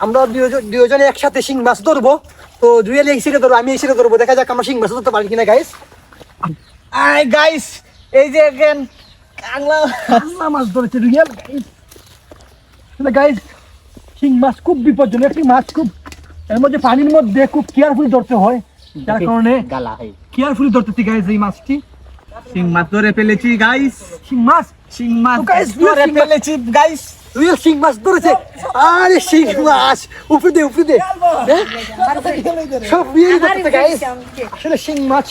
আমরা দুজন- একসাথে শিং মাছ ধরবো। তো জুয়েল এই সিরে ধরবো আমি এই ধরবো। দেখা যাক আমরা শিং মাছ ধরতে পারি কিনা গাইস আই গাইস এই যে again কাংলা কাঁচা মাছ ধরেছে জুয়েল গাইস শিং মাছ খুব বিপজ্জনক একটি মাছ খুব এর মধ্যে পানির মধ্যে খুব কেয়ারফুলি ধরতে হয়। যার কারণে গালা হয়। কেয়ারফুলি ধরতেছি গাইস এই মাছটি। সিং মাছ ধরে ফেলেছি গাইস শিং মাছ সিং মাছ ধরে ফেলেছি গাইস জুয়েল শিং মাছ ধরেছে? আরে শিং মাছ। উপরে দে উপরে দে? সব গাইস আসলে শিং মাছ।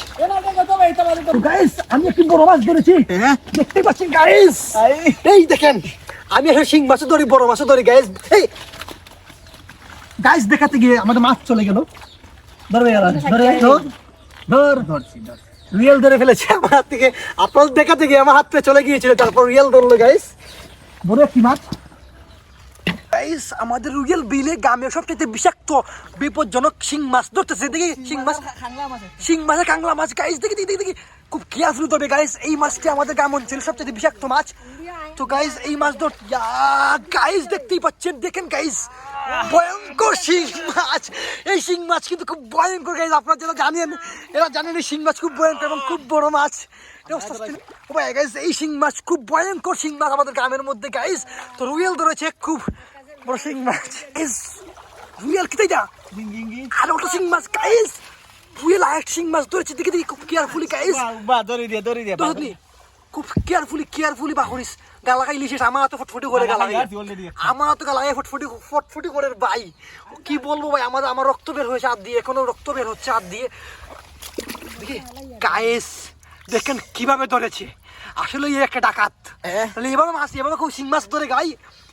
গাইস আমি একটি বড় মাছ ধরেছি। হ্যাঁ? দেখতে পাচ্ছেন গাইস এই দেখেন আমি আসলে শিং মাছ ধরি বড় মাছ ধরি গাইস এই। গাইস দেখাতে গিয়ে আমাদের মাছ চলে গেল। ধরবে গেল ধরে ধর ধর ধরছি রিয়েল ধরে ফেলেছে আমার হাত থেকে। আপনার দেখাতে গিয়ে আমার হাত থেকে চলে গিয়েছিল তারপর রিয়েল ধরলো গাইস বড় একটি মাছ। গাইস আমাদের রুয়েল বিলে গ্রামে সবচেয়ে বিষাক্ত বিপজ্জনক শিং মাছ ধরতেছে। দেখি শিং মাছ। শিং মাছে কাংলা মাছ গাইস দেখি দেখি দেখি, খুব কেয়ারফুল ধরবে গাইস এই মাছটি আমাদের গ্রাম অঞ্চলের সবচেয়ে বিষাক্ত মাছ। তো গাইস এই মাছ ধর গাইস দেখতেই পাচ্ছেন দেখেন গাইস ভয়ঙ্কর শিং মাছ। এই শিং মাছ কিন্তু খুব ভয়ঙ্কর গাইস আপনারা যারা জানেন এরা জানেন এই শিং মাছ খুব ভয়ঙ্কর এবং খুব বড় মাছ। গাইস এই শিং মাছ খুব ভয়ঙ্কর শিং মাছ আমাদের গ্রামের মধ্যে গাইস তো রুয়েল ধরেছে খুব বড় শিং মাছ গাইস রুয়েল কিতাই যা আর ওটা শিং মাছ গাইস রুয়েল আর শিং মাছ ধরেছে দেখে দেখি খুব কেয়ারফুলি গাইস বা ধরে দিয়ে ধরে দিয়ে বুঝলি খুব কেয়ারফুলি কেয়ারফুলি বাহরিস গালা গাইলি শেষ আমার তো ফটফটি করে গালা গালা গাইছি already। আমার তো গালা গায়ে ফটফটি ফটফটি করে ভাই কি বলব ভাই আমার আমার রক্ত বের হয়েছে হাত দিয়ে এখনও রক্ত বের হচ্ছে হাত দিয়ে দেখি গায়েস দেখেন কীভাবে ধরেছে আসলে একটা ডাকাত তাহলে এভাবে মাছ এভাবে খুব শিং মাছ ধরে গাই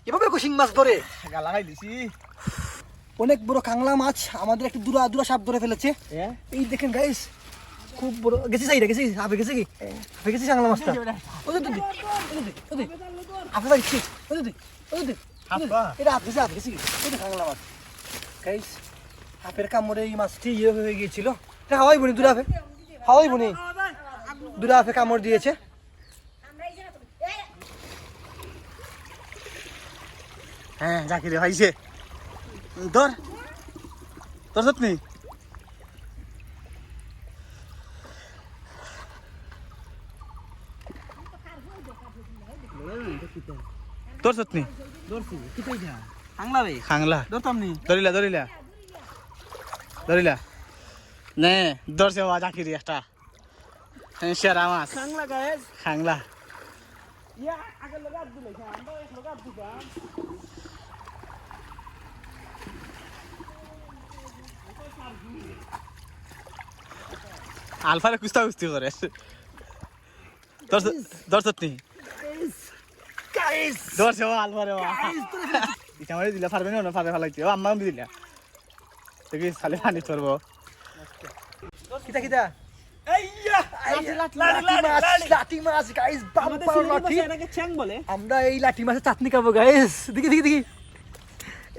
এভাবে কেউ শিং মাছ ধরে? গালা খাই দিছি। অনেক বড় কাংলা মাছ আমাদের একটা দুরা দুরা সাপ ধরে ফেলেছে। হ্যাঁ এই দেখেন গাইস খুব বড় গেছি সাইডে গেছি আপে গেছে কি? আপে গেছি সাংলা মাছটা। ওদের দিদি ওদের ওদের আপে গেছি ওদের দিদি ওদের দিদি আপা? এটা আপে গেছে আপে গেছি কি? ওদের কাংলা মাছ। গাইস আপের কামড়ে এই মাছটি ইয়ে হয়ে গিয়েছিল। এটা হাওয়াই বনি দুরা আপে হাওয়াই বনি। দুরা আপে কামড় দিয়েছে। হ্যাঁ জাকিরে ধর। তোর তোর সত্যি কাংলা রে খাংলা ধরিলা ধরিলা। ধরিলা। নে ধরছে বাবা জাকিরি একটা। হ্যাঁ, সেরা মাছ। গাইস খাংলা আলফারে কুস্তা কুস্তি করে। ধরছে বাবা। আলফারে ইটা মারি দিলা পারবে না পারবে ফেলাইতে ও আম্মা দিলা। দেখি সালে পানি ধরবো। কিতা মাছ মাছ আমরা এই লাঠি মাছের চাটনি খাব গাইস দেখি দেখি দেখি।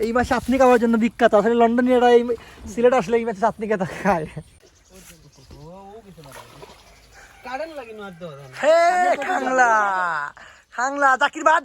এই মাছ চাটনি খাওয়ার জন্য বিখ্যাত। আসলে লন্ডনীয়রা এই সিলেট আসলে এই মাছের চাটনি খেতে খায়। হে খাংলা। খাংলা জাকির বাদ।